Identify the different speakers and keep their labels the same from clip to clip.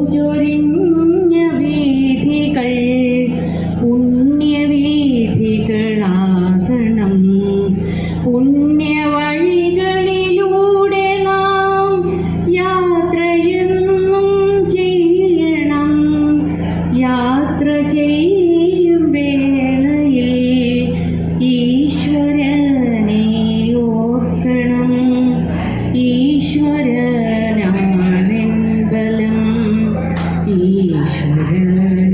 Speaker 1: Mujorin You.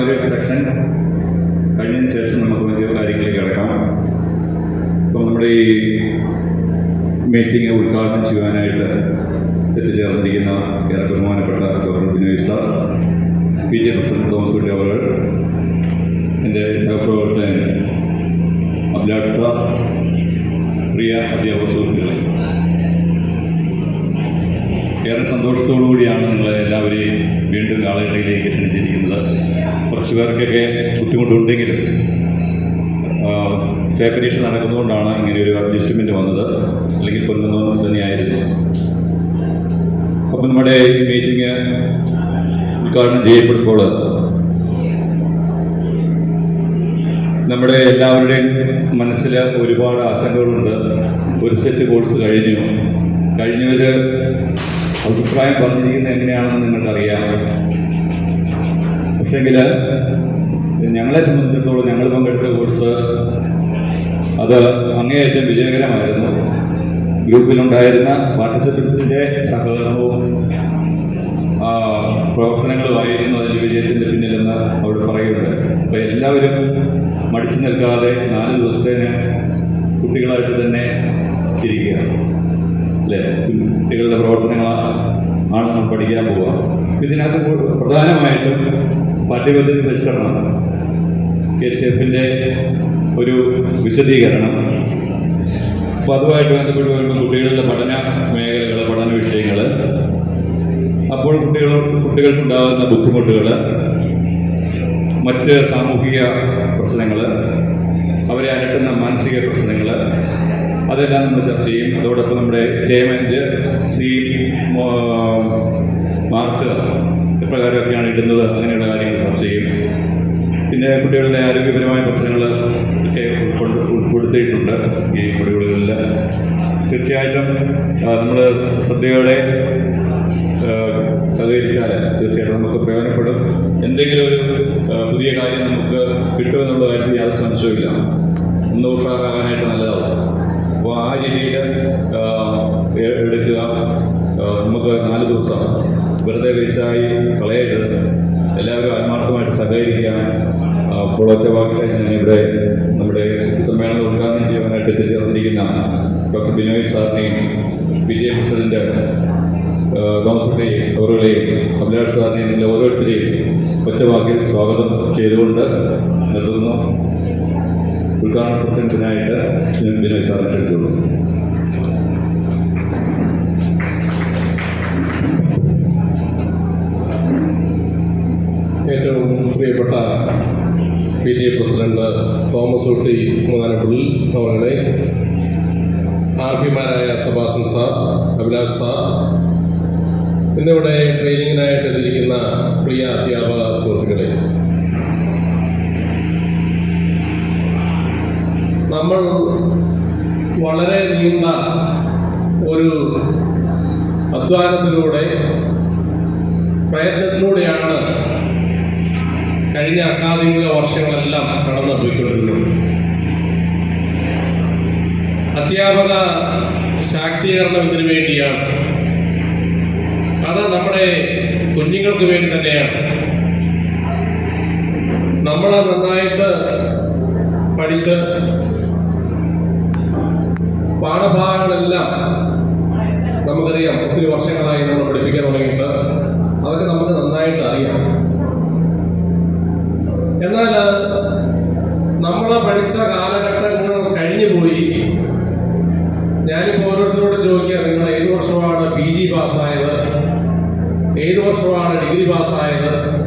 Speaker 1: ഒരു section കഴിഞ്ഞതിന് ശേഷം നമുക്ക് വലിയ കാര്യങ്ങളിലേക്ക് കിടക്കാം. ഇപ്പം നമ്മുടെ ഈ മീറ്റിംഗ് ഉദ്ഘാടനം ചെയ്യുവാനായിട്ട് എത്തിച്ചേർന്നിരിക്കുന്ന ഏറെ ബഹുമാനപ്പെട്ട doctor Binoy sir P J president Thomas Kutty അവർ എന്റെ സഹപ്രവർത്തകൻ അബ്ലാസ് സാർ പ്രിയ അധ്യാപക സുഹൃത്തുക്കളെ. ഏറെ സന്തോഷത്തോടു കൂടിയാണ് നിങ്ങളെ എല്ലാവരെയും വീണ്ടും കാളയിട്ടയിലേക്ക് ക്ഷണിച്ചിരിക്കുന്നത്. കുറച്ച് പേർക്കൊക്കെ ബുദ്ധിമുട്ടുണ്ടെങ്കിലും സേ പരീക്ഷ നടക്കുന്നതുകൊണ്ടാണ് ഇങ്ങനെ ഒരു അഡ്ജസ്റ്റ്മെന്റ് വന്നത്. അല്ലെങ്കിൽ പൊന്നുന്നത് തന്നെയായിരുന്നു. അപ്പം നമ്മുടെ ഈ മീറ്റിംഗ് ഉദ്ഘാടനം ചെയ്യപ്പെടുമ്പോൾ നമ്മുടെ എല്ലാവരുടെയും മനസ്സിൽ ഒരുപാട് ആശങ്കകളുണ്ട്. ഒരു സെറ്റ് കോഴ്സ് കഴിഞ്ഞു. കഴിഞ്ഞവർ അഭിപ്രായം പറഞ്ഞിരിക്കുന്നത് എങ്ങനെയാണെന്ന് നിങ്ങൾക്കറിയാം. പക്ഷെങ്കിൽ ഞങ്ങളെ സംബന്ധിച്ചിടത്തോളം ഞങ്ങൾ പങ്കെടുത്ത കോഴ്സ് അത് അങ്ങേയറ്റം വിജയകരമായിരുന്നു. ഗ്രൂപ്പിലുണ്ടായിരുന്ന പാർട്ടിസിപ്പൻസിന്റെ സഹകരണവും പ്രവർത്തനങ്ങളുമായിരുന്നു അതിന്റെ വിജയത്തിന്റെ പിന്നിലെന്ന് അവിടെ പറയുന്നുണ്ട്. അപ്പോൾ എല്ലാവരും മടിച്ചു നിൽക്കാതെ നാല് ദിവസത്തേന് കുട്ടികളായിട്ട് തന്നെ ഇരിക്കുക അല്ലേ? കുട്ടികളുടെ പ്രവർത്തനങ്ങളാണ് ആണ് നമ്മൾ പഠിക്കാൻ പോവുക. ഇതിനകത്ത് പ്രധാനമായിട്ടും പാഠ്യപദ്ധതി പരിഷ്കരണം കെ സി എഫിന്റെ ഒരു വിശദീകരണം. അപ്പോൾ അതുമായിട്ട് ബന്ധപ്പെട്ട് വരുമ്പോൾ കുട്ടികളുടെ പഠന മേഖലകൾ പഠന വിഷയങ്ങൾ അപ്പോൾ കുട്ടികൾ കുട്ടികൾക്കുണ്ടാകുന്ന ബുദ്ധിമുട്ടുകൾ മറ്റ് സാമൂഹിക പ്രശ്നങ്ങൾ അവരെ അലട്ടുന്ന മാനസിക പ്രശ്നങ്ങൾ അതെല്ലാം നമ്മൾ ചർച്ച ചെയ്യും. അതോടൊപ്പം നമ്മുടെ പേയ്മെന്റ് സി മാർക്ക് എപ്രകാരമൊക്കെയാണ് ഇടുന്നത്. അങ്ങനെയുള്ള കാര്യങ്ങൾ ചെയ്യും. പിന്നെ കുട്ടികളുടെ ആരോഗ്യപരമായ പ്രശ്നങ്ങൾ ഒക്കെ ഉൾക്കൊണ്ട് ഉൾപ്പെടുത്തിയിട്ടുണ്ട് ഈ കുടികളിൽ തീർച്ചയായിട്ടും നമ്മൾ ശ്രദ്ധയോടെ സഹകരിച്ചാൽ തീർച്ചയായിട്ടും നമുക്ക് പ്രയോജനപ്പെടും എന്തെങ്കിലും ഒരു പുതിയ കാര്യം നമുക്ക് കിട്ടുമെന്നുള്ള കാര്യത്തിൽ യാതൊരു സംശയമില്ല ഒന്ന് ഉഷാറാകാനായിട്ട് നല്ലതാണ് അപ്പോൾ ആ രീതിയിൽ എടുക്കുക. നമുക്ക് നാല് ദിവസം വെറുതെ പൈസയായി കളയരുത്. എല്ലാവരും ആത്മാർത്ഥമായിട്ട് സഹകരിക്കുക. ഒറ്റ വാക്കിൽ ഞാനിവിടെ നമ്മുടെ സമ്മേളനം ഉദ്ഘാടനം ചെയ്യാനായിട്ട് എത്തിച്ചേർന്നിരിക്കുന്ന ഡോക്ടർ ബിനോയ് സാറിനെയും പി ടി പ്രസിഡന്റ് തോമസ് അവരുടെയും അഭിലാഷ് സാറിനെയും നിങ്ങൾ ഓരോരുത്തരെയും ഒറ്റ വാക്കിൽ സ്വാഗതം ചെയ്തുകൊണ്ട് നിർത്തുന്നു. ഉദ്ഘാടന പ്രസിഡന്റിനായിട്ട് ബിനോയ് സാറിനെ ക്ഷണിച്ചുള്ളൂ
Speaker 2: പ്രിയപ്പെട്ട P T A president Thomas Ooty Moonnanappally അവരുടെ ആർ പിമാരായ സബാസൻ സാർ അഭിലാഷ് സാർ എന്നിവിടെ ട്രെയിനിങ്ങിനായിട്ട് എത്തിയിരിക്കുന്ന പ്രിയ അധ്യാപക സുഹൃത്തുക്കളെ. നമ്മൾ വളരെ നീണ്ട ഒരു അധ്വാനത്തിലൂടെ പ്രയത്നത്തിലൂടെയാണ് കഴിഞ്ഞ അക്കാദമിക വർഷങ്ങളെല്ലാം കടന്നു പോയിക്കൊണ്ടിരുന്നു. അധ്യാപക ശാക്തീകരണം ഇതിനു വേണ്ടിയാണ്. അത് നമ്മുടെ കുഞ്ഞുങ്ങൾക്ക് വേണ്ടി തന്നെയാണ്. നമ്മൾ നന്നായിട്ട് പഠിച്ച് പാഠഭാഗങ്ങളെല്ലാം നമുക്കറിയാം. ഒത്തിരി വർഷങ്ങളായി നമ്മൾ പഠിപ്പിക്കാൻ തുടങ്ങിയിട്ട്. അതൊക്കെ നമുക്ക് നന്നായിട്ട് അറിയാം. എന്നാൽ നമ്മൾ പഠിച്ച കാലഘട്ടങ്ങൾ കഴിഞ്ഞു പോയി. ഞാനിപ്പോൾ ഓരോരുത്തരോട് ചോദിക്കുക നിങ്ങൾ ഏത് വർഷമാണ് പി ജി പാസ്സായത്? ഏത് വർഷമാണ് ഡിഗ്രി പാസ്സായത്?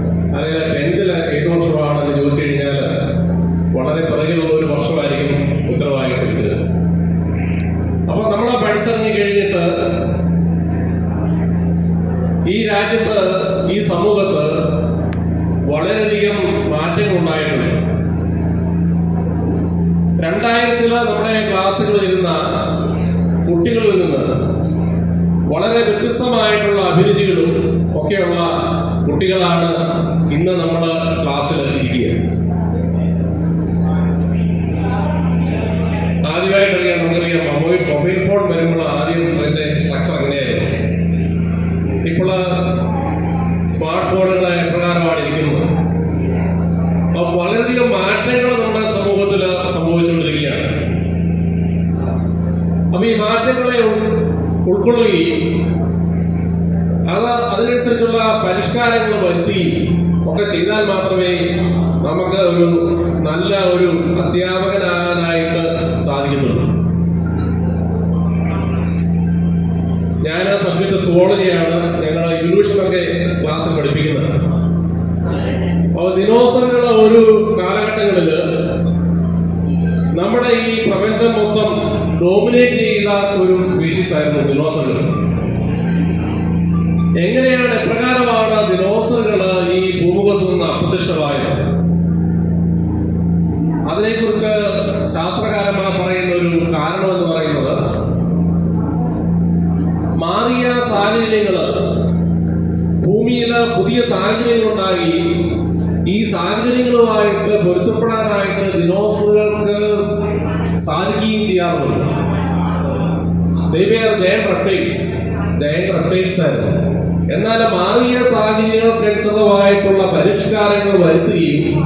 Speaker 2: സബ്ജക്ട് സുവോളജിയാണ് ഞങ്ങൾ ഇംഗ്ലീഷിലൊക്കെ ക്ലാസ് പഠിപ്പിക്കുന്നത്. അപ്പോൾ ദിനോസറുകളുടെ ഒരു കാലഘട്ടങ്ങളിൽ നമ്മുടെ ഈ പ്രപഞ്ചം മൊത്തം ഡോമിനേറ്റ് ചെയ്ത ഒരു സ്പീഷീസ് ആയിരുന്നു ദിനോസറുകൾ. എങ്ങനെയാണ് എപ്രകാരമാണ് ദിനോസറുകൾ ഈ ഭൂമുഖത്ത് നിന്ന് അപ്രത്യക്ഷമായത്? പുതിയ സാഹചര്യങ്ങൾ ഉണ്ടായി ഈ സാഹചര്യങ്ങളുമായിട്ട് പൊരുത്തപ്പെടാനായിട്ട് ദിനോസറുകൾക്ക് സാധിക്കുകയും ചെയ്യാറുണ്ട്. എന്നാൽ മാറിയ സാഹചര്യങ്ങൾക്കനുസൃതമായിട്ടുള്ള പരിഷ്കാരങ്ങൾ വരുത്തുകയും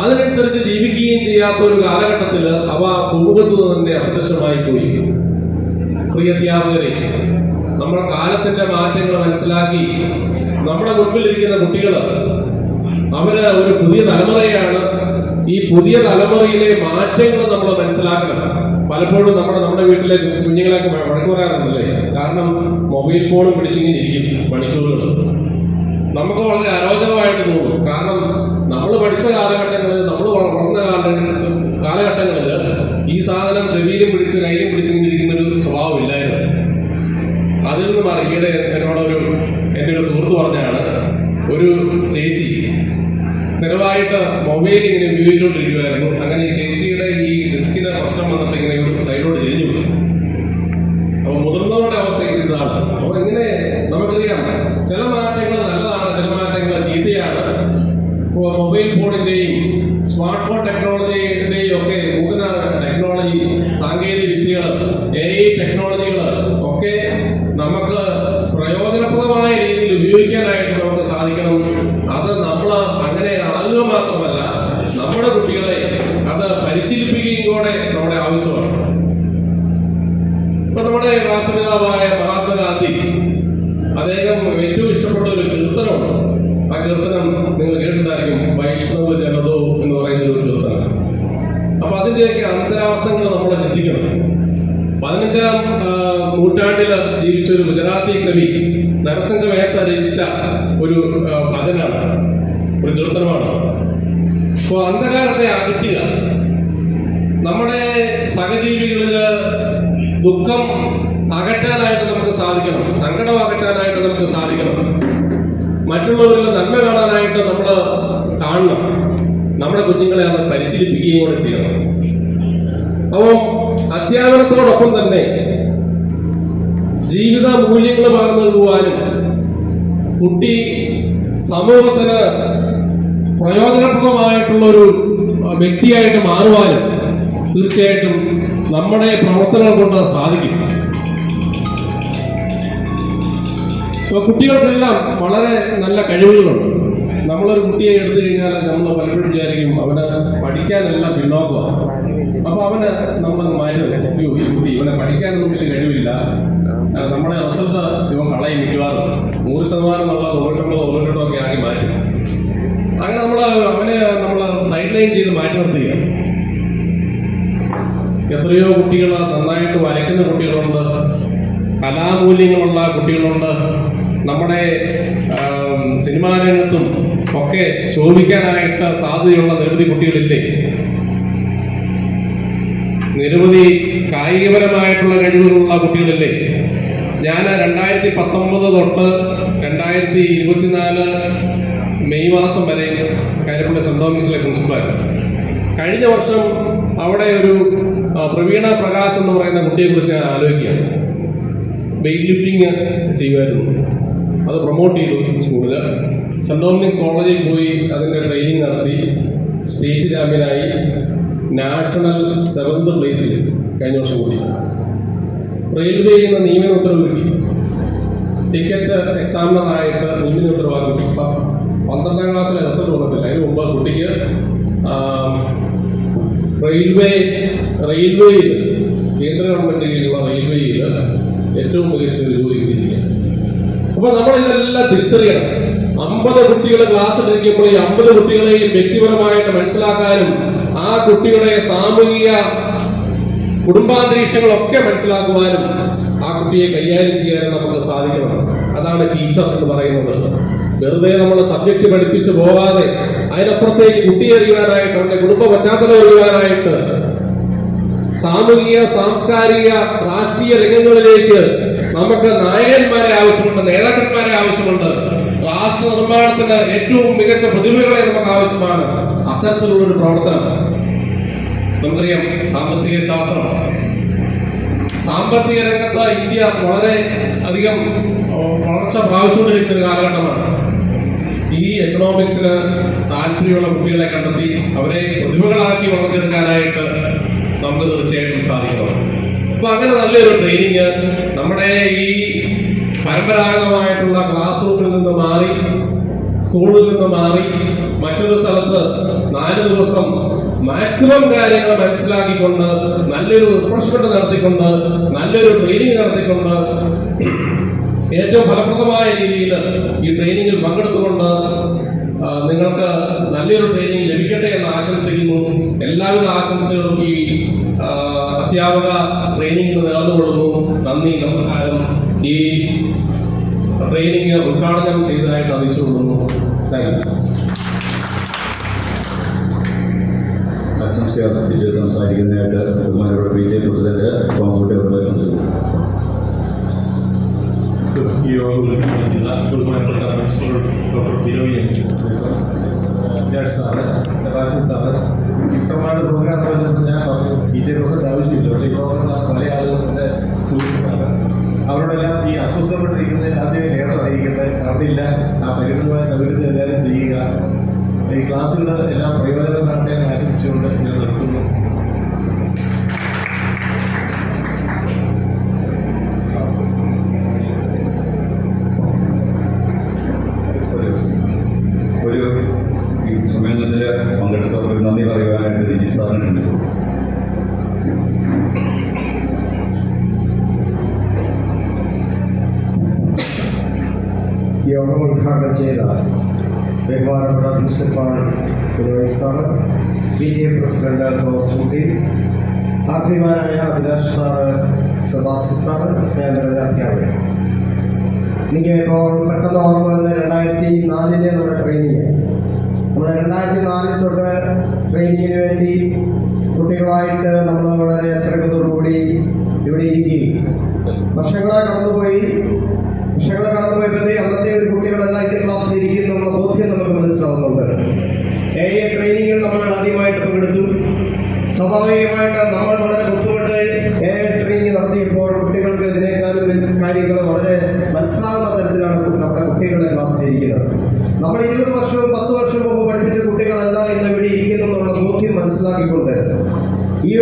Speaker 2: അതിനനുസരിച്ച് ജീവിക്കുകയും ചെയ്യാത്ത ഒരു കാലഘട്ടത്തിൽ അവ നിന്ന് തന്നെ അപ്രത്യക്ഷമായി പോയി. പ്രിയ അധ്യാപകരെ നമ്മൾ കാലത്തിന്റെ മാറ്റങ്ങൾ മനസ്സിലാക്കി നമ്മുടെ മുൻപിലിരിക്കുന്ന കുട്ടികൾ അവർ ഒരു പുതിയ തലമുറയാണ്. ഈ പുതിയ തലമുറയിലെ മാറ്റങ്ങൾ നമ്മൾ മനസ്സിലാക്കണം. പലപ്പോഴും നമ്മുടെ നമ്മുടെ വീട്ടിലെ കുഞ്ഞുങ്ങളെയൊക്കെ വഴക്ക് പറയാറുണ്ടല്ലേ? കാരണം മൊബൈൽ ഫോണും പിടിച്ചിങ്ങനെ ഇരിക്കും മണിക്കൂറുകൾ നമുക്ക് വളരെ അരോചകമായിട്ട് തോന്നും. കാരണം നമ്മൾ പഠിച്ച കാലഘട്ടങ്ങളിൽ നമ്മൾ വളർന്ന കാലഘട്ട കാലഘട്ടങ്ങളിൽ ഈ സാധനം ചെവിയിലും പിടിച്ച് കയ്യിലും പിടിച്ചിങ്ങനെ ഇരിക്കുന്ന ഒരു സ്വഭാവം ഇല്ലായിരുന്നു. അതിൽ നിന്ന് മാറി ഈയിടെ എന്നോട് ഒരു എന്റെ ഒരു സുഹൃത്ത് പറഞ്ഞാണ് ഒരു ചേച്ചി സ്ഥിരമായിട്ട് മൊബൈൽ ഇങ്ങനെ ഉപയോഗിച്ചുകൊണ്ടിരിക്കുമായിരുന്നു അങ്ങനെ ഈ ചേച്ചിയുടെ ഈ ഡിസ്കിന് പ്രശ്നം വന്നിട്ട് ഇങ്ങനെ ഒരു സൈഡോട് ചെരിഞ്ഞു പോയി. അപ്പൊ മുതിർന്നവരുടെ അവസ്ഥ ഇതാണ്. അപ്പൊ ഇങ്ങനെ നമുക്കറിയാം ചില മാറ്റങ്ങൾ നല്ലതാണ് ചില മാറ്റങ്ങൾ ചീത്തയാണ്. മൊബൈൽ ഫോണിന്റെയും സ്മാർട്ട് ഫോൺ ടെക്നോളജിയുടെയും ഒക്കെ നൂതന ടെക്നോളജി സാങ്കേതിക വിദ്യകൾ എ ഐ ടെക്നോളജികൾ ഒക്കെ നമുക്ക് പ്രയോജനപ്രദമായ രീതിയിൽ ഉപയോഗിക്കാനായിട്ട് നമുക്ക് സാധിക്കണം അത് നമ്മൾ അങ്ങനെ ആകുക മാത്രമല്ല നമ്മുടെ കുട്ടികളെ അത് പരിശീലിപ്പിക്കുകയും കൂടെ നമ്മുടെ ആവശ്യമാണ്. ഇപ്പൊ നമ്മുടെ രാഷ്ട്രപിതാവായ മഹാത്മാഗാന്ധി അദ്ദേഹം ഏറ്റവും ഇഷ്ടപ്പെട്ട ഒരു കീർത്തനമാണ്. ആ കീർത്തനം നിങ്ങൾ കേട്ടിട്ടുണ്ടായിരിക്കും വൈഷ്ണവ ജനതോ എന്ന് പറയുന്ന ഒരു കീർത്തനം അപ്പൊ അതിന്റെയൊക്കെ അന്തരാർത്ഥങ്ങൾ നമ്മൾ ചിന്തിക്കണം. പതിനഞ്ചാം നൂറ്റാണ്ടിൽ ജീവിച്ച ഒരു ഗുജറാത്തി കവി നരസംഗമേത്ത രചിച്ച ഒരു ഭജനാണ് ഒരു കീർത്തനമാണ്. അപ്പൊ അന്ധകാരത്തെ അകറ്റുക നമ്മുടെ സഹജീവികളിൽ ദുഃഖം അകറ്റാനായിട്ട് നമുക്ക് സാധിക്കണം സങ്കടം അകറ്റാനായിട്ട് നമുക്ക് സാധിക്കണം. മറ്റുള്ളവരിൽ നന്മ കാണാനായിട്ട് നമ്മൾ കാണണം. നമ്മുടെ കുഞ്ഞുങ്ങളെ അത് പരിശീലിപ്പിക്കുകയും കൂടെ ചെയ്യണം. അപ്പോൾ അധ്യാപനത്തോടൊപ്പം തന്നെ ജീവിത മൂല്യങ്ങൾ പകർന്നു നൽകുവാനും കുട്ടി സമൂഹത്തിന് പ്രയോജനപ്രദമായിട്ടുള്ള ഒരു വ്യക്തിയായിട്ട് മാറുവാനും തീർച്ചയായിട്ടും നമ്മുടെ പ്രവർത്തനങ്ങൾ കൊണ്ട് സാധിക്കും. കുട്ടികൾക്കെല്ലാം വളരെ നല്ല കഴിവുകളുണ്ട്. നമ്മളൊരു കുട്ടിയെ എടുത്തു കഴിഞ്ഞാൽ നമ്മൾ പലപ്പോഴും വിചാരിക്കും അവന് പഠിക്കാനെല്ലാം പിന്നോക്കമാണ് അപ്പൊ അവന് നമ്മൾ വെക്കും. ഈ കുട്ടി ഇവനെ പഠിക്കാനൊന്നും വലിയ കഴിവില്ല. നമ്മളെ റിസൾട്ട് ഇവൻ കളയും മിക്കവാറും. നൂറ് ശതമാനം എന്നുള്ള തൊണ്ണൂറ്റൊമ്പത് തൊണ്ണൂറ്റെട്ടോ ഒക്കെ ആക്കി മാറ്റും. അങ്ങനെ നമ്മൾ അവനെ നമ്മൾ സൈഡ് ലൈൻ ചെയ്ത് മാറ്റി നിർത്തുക എത്രയോ കുട്ടികൾ നന്നായിട്ട് വരയ്ക്കുന്ന കുട്ടികളുണ്ട്. കലാമൂല്യങ്ങളുള്ള കുട്ടികളുണ്ട്. നമ്മുടെ സിനിമാ രംഗത്തും ഒക്കെ ശോഭിക്കാനായിട്ട് സാധ്യതയുള്ള നിരവധി കുട്ടികളില്ലേ? നിരവധി കായികപരമായിട്ടുള്ള കഴിവുകളുള്ള കുട്ടികളില്ലേ? ഞാൻ രണ്ടായിരത്തി പത്തൊമ്പത് തൊട്ട് രണ്ടായിരത്തി ഇരുപത്തിനാല് മെയ് മാസം വരെ കാര്യപ്പള്ളി സെന്റ് തോമസിലെ പ്രിൻസിപ്പളായിരുന്നു കഴിഞ്ഞ വർഷം അവിടെ ഒരു പ്രവീണ പ്രകാശ് എന്ന് പറയുന്ന കുട്ടിയെ കുറിച്ച് ഞാൻ ആലോചിക്കുകയാണ്. വെയിറ്റ് ലിഫ്റ്റിങ് ചെയ്യുമായിരുന്നു. അത് പ്രൊമോട്ട് ചെയ്തു സ്കൂളിൽ സെന്റ് തോമസ് കോളേജിൽ പോയി അതിന്റെ ട്രെയിനിങ് നടത്തി. സ്റ്റേറ്റ് ചാമ്പ്യനായി നാഷണൽ സെവൻത് പ്ലേസിൽ കഴിഞ്ഞ വർഷം കൂടി. റെയിൽവേ എന്ന നിയമന ഉത്തരവ് കിട്ടി. ടിക്കറ്റ് എക്സാമിനറായിട്ട് നിയമന ഉത്തരവാദം കിട്ടി. പന്ത്രണ്ടാം ക്ലാസ്സിലെ റിസൾട്ട് വന്നിട്ടില്ല. അതിന് മുമ്പ് കുട്ടിക്ക് റെയിൽവേ റെയിൽവേയിൽ കേന്ദ്ര ഗവൺമെന്റ് കീഴിലുള്ള റെയിൽവേയിൽ ഏറ്റവും മികച്ച ഒരു ജോലി കിട്ടിയിരിക്കുക. അപ്പൊ നമ്മൾ ഇതെല്ലാം തിരിച്ചറിയണം. അമ്പത് കുട്ടികളെ ക്ലാസ് എടുക്കുമ്പോൾ ഈ അമ്പത് കുട്ടികളെയും വ്യക്തിപരമായിട്ട് മനസ്സിലാക്കാനും ആ കുട്ടിയുടെ സാമൂഹിക കുടുംബാന്തരീക്ഷങ്ങളൊക്കെ മനസ്സിലാക്കുവാനും ആ കുട്ടിയെ കൈകാര്യം ചെയ്യാനും നമുക്ക് സാധിക്കണം. അതാണ് ടീച്ചർ എന്ന് പറയുന്നത്. വെറുതെ നമ്മൾ സബ്ജക്ട് പഠിപ്പിച്ച് പോകാതെ അതിനപ്പുറത്തേക്ക് കുട്ടിയെ അറിയുവാനായിട്ട് അവന്റെ കുടുംബ പശ്ചാത്തലം എറിയുവാനായിട്ട് സാമൂഹിക സാംസ്കാരിക രാഷ്ട്രീയ രംഗങ്ങളിലേക്ക് നമുക്ക് നായകന്മാരെ ആവശ്യമുണ്ട് നേതാക്കന്മാരെ ആവശ്യമുണ്ട്. രാഷ്ട്ര നിർമ്മാണത്തിന് ഏറ്റവും മികച്ച പ്രതിഭകളെ നമുക്ക് ആവശ്യമാണ്. അത്തരത്തിലുള്ള ഒരു പ്രവർത്തനം നമുക്കറിയാം സാമ്പത്തിക ശാസ്ത്രം. സാമ്പത്തിക രംഗത്ത് ഇന്ത്യ വളരെ അധികം വളർച്ച പ്രാപിച്ചുകൊണ്ടിരിക്കുന്ന ഒരു കാലഘട്ടമാണ്. ഈ എക്കണോമിക്സിന് താല്പര്യമുള്ള കുട്ടികളെ കണ്ടെത്തി അവരെ പ്രതിഭകളാക്കി വളർത്തിയെടുക്കാനായിട്ട് നമുക്ക് തീർച്ചയായിട്ടും സാധിക്കണം. അപ്പൊ അങ്ങനെ നല്ലൊരു ട്രെയിനിങ് നമ്മുടെ ഈ പരമ്പരാഗതമായിട്ടുള്ള ക്ലാസ് റൂമിൽ നിന്ന് മാറി സ്കൂളിൽ നിന്ന് മാറി മറ്റൊരു സ്ഥലത്ത് നാല് ദിവസം മാക്സിമം കാര്യങ്ങൾ മനസ്സിലാക്കിക്കൊണ്ട് നല്ലൊരു റിഫ്രഷ്മെന്റ് നടത്തിക്കൊണ്ട് നല്ലൊരു ട്രെയിനിങ് നടത്തിക്കൊണ്ട് ഏറ്റവും ഫലപ്രദമായ രീതിയിൽ ഈ ട്രെയിനിങ്ങിൽ പങ്കെടുത്തുകൊണ്ട് നിങ്ങൾക്ക് നല്ലൊരു ട്രെയിനിങ് ലഭിക്കട്ടെ എന്ന് ആശംസിക്കുന്നു. എല്ലാവിധ ആശംസകളും ഈ അധ്യാപക ട്രെയിനിങ്ങിന് നേർന്നുകൊള്ളുന്നു. നന്ദി നമസ്കാരം. ഈ ട്രെയിനിങ് ഉദ്ഘാടനം ചെയ്തതായിട്ട് അറിയിച്ചുകൊള്ളുന്നു. Thank you.
Speaker 3: ആശംസ വിജയ സംസാരിക്കുന്നതായിട്ട് ബഹുമാനപ്പെട്ട P. President കോൺസുട്ടി
Speaker 1: principal doctor Binoy
Speaker 4: sir Sebastian ഞാൻ പറഞ്ഞു പ്രസിഡന്റ് ആവശ്യമില്ല പക്ഷേ ഇപ്പോൾ പല ആളുകളുടെ സുഹൃത്തുക്കളാണ്. അവരോടെല്ലാം ഈ അസ്വസ്ഥപ്പെട്ടിരിക്കുന്നതിൽ ആദ്യം ലേഖനം അറിയിക്കട്ടെ അവിടെയില്ല ആ പരിമിതമായ സൗകര്യത്തിൽ എല്ലാവരും ചെയ്യുക. ഈ ക്ലാസ്സുകൾ
Speaker 5: ഉദ്ഘാടനം ചെയ്ത ബഹുമാനപ്പെട്ട principal sir P T president Thomas Kutty ആത്മീയമാനായ Abhilash sir Sebastian sir സ്നേഹനിറഞ്ഞ അധ്യാപകർ എനിക്ക് ഇപ്പോൾ പെട്ടെന്ന് ഓർമ്മ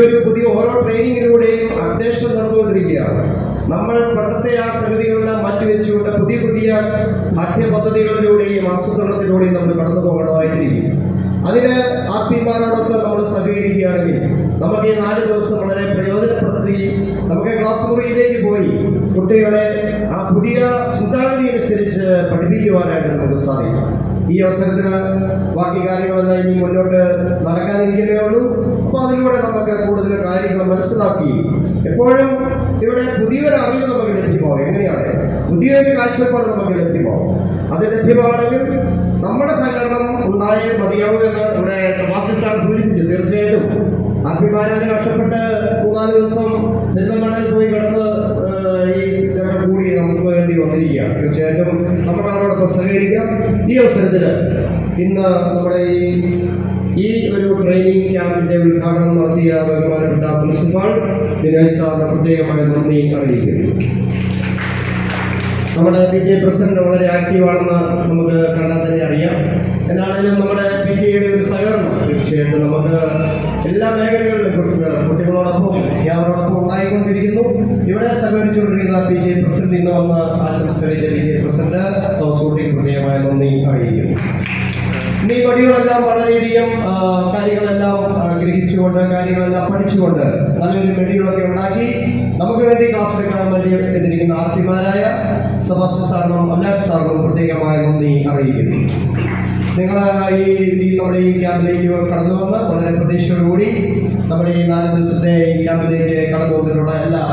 Speaker 5: ഒരു പുതിയ ഓരോ ട്രെയിനിങ്ങിലൂടെയും അപ്ഡേഷൻ നടന്നുകൊണ്ടിരിക്കുകയാണ്. നമ്മൾ പണ്ടത്തെ ആ സംഗതികളെല്ലാം മാറ്റിവെച്ചുകൊണ്ട് പുതിയ പുതിയ പാഠ്യപദ്ധതികളിലൂടെയും ആസൂത്രണത്തിലൂടെയും നമ്മൾ കടന്നു പോകേണ്ടതായിട്ടിരിക്കും അതിന് ആത്മീയമാരോടൊപ്പം നമ്മൾ സഹകരിക്കുകയാണെങ്കിൽ നമുക്ക് ഈ നാല് ദിവസം വളരെ പ്രയോജനപ്പെടുത്തി നമുക്ക് ക്ലാസ് മുറിയിലേക്ക് പോയി കുട്ടികളെ ആ പുതിയ ചിന്താഗതി അനുസരിച്ച് പഠിപ്പിക്കുവാനായിട്ട് നമുക്ക് സാധിക്കും. ഈ അവസരത്തിൽ ബാക്കി കാര്യങ്ങളെല്ലാം ഇനി മുന്നോട്ട് നടക്കാനിരിക്കുന്ന കൂടുതൽ കാര്യങ്ങൾ മനസ്സിലാക്കി. എപ്പോഴും ഇവിടെ പുതിയൊരു അറിവ് നമുക്ക് ലഭ്യമാവും എങ്ങനെയാണ്? പുതിയൊരു കാഴ്ചപ്പാട് നമുക്ക് ലഭ്യമാവും അത് ലഭ്യമാണെങ്കിൽ നമ്മുടെ സഹകരണം ഉണ്ടായേ മതിയാവും എന്ന് ഇവിടെ സമാസി സാർ സൂചിപ്പിച്ചു. തീർച്ചയായിട്ടും. അഭിമാനം കഷ്ടപ്പെട്ട് മൂന്നാൽ ദിവസം പെരുന്തമണ്ണയിൽ പോയി കിടന്ന് ഈ കൂടി നമുക്ക് വേണ്ടി വന്നിരിക്കുകയാണ്. തീർച്ചയായിട്ടും നമുക്ക് അവരോടൊപ്പം സഹകരിക്കാം. ഈ അവസരത്തിൽ ഇന്ന് നമ്മുടെ ഈ ഈ ഒരു ട്രെയിനിങ് ക്യാമ്പിന്റെ ഉദ്ഘാടനം നടത്തിയ ബഹുമാനപ്പെട്ട പ്രിൻസിപ്പാൾ വിനോയ് സാർ പ്രത്യേകമായ നന്ദി അറിയിക്കുന്നു. നമ്മുടെ പി ടി എ പ്രസിഡന്റ് വളരെ ആക്റ്റീവാണെന്ന് നമുക്ക് കണ്ടാൽ തന്നെ അറിയാം. എന്നാണെങ്കിലും നമ്മുടെ പി ടി എയുടെ ഒരു സഹകരണം തീർച്ചയായിട്ടും നമുക്ക് എല്ലാ മേഖലകളിലും കുട്ടികളോടൊപ്പം അധ്യാപകരോടൊപ്പം ഉണ്ടായിക്കൊണ്ടിരിക്കുന്നു. ഇവിടെ സഹകരിച്ചുകൊണ്ടിരിക്കുന്ന പി ടി എ പ്രസിഡന്റ് ഇന്ന് വന്ന് ആശംസകളിലെ പി ടി എ പ്രസിഡന്റ് തോസൂട്ടി പ്രത്യേകമായ നന്ദി അറിയിക്കുന്നു. ഈ വടികളെല്ലാം വളരെയധികം കാര്യങ്ങളെല്ലാം ഗ്രഹിച്ചുകൊണ്ട് കാര്യങ്ങളെല്ലാം പഠിച്ചുകൊണ്ട് നല്ലൊരു മെഡികളൊക്കെ ഉണ്ടാക്കി നമുക്ക് വേണ്ടി ക്ലാസ് എടുക്കാൻ വേണ്ടി എത്തിയിരിക്കുന്ന ആർത്തിമാരായ സബാസ് സാറിനും അല്ലാസ് സാറിനും പ്രത്യേകമായ നന്ദി അറിയിക്കുന്നു. നിങ്ങൾ ഈ നമ്മുടെ ഈ ക്യാമ്പിലേക്ക് കടന്നു വന്ന് വളരെ പ്രതീക്ഷയോടുകൂടി നമ്മുടെ ഈ നാല് ദിവസത്തെ ഈ ക്യാമ്പിലേക്ക് കടന്നു വന്നിട്ടുള്ള എല്ലാ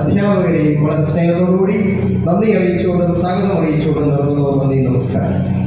Speaker 5: അധ്യാപകരെയും വളരെ സ്നേഹത്തോടുകൂടി നന്ദി അറിയിച്ചുകൊണ്ടും സ്വാഗതം അറിയിച്ചുകൊണ്ടും നടന്നു നന്ദി നമസ്കാരം.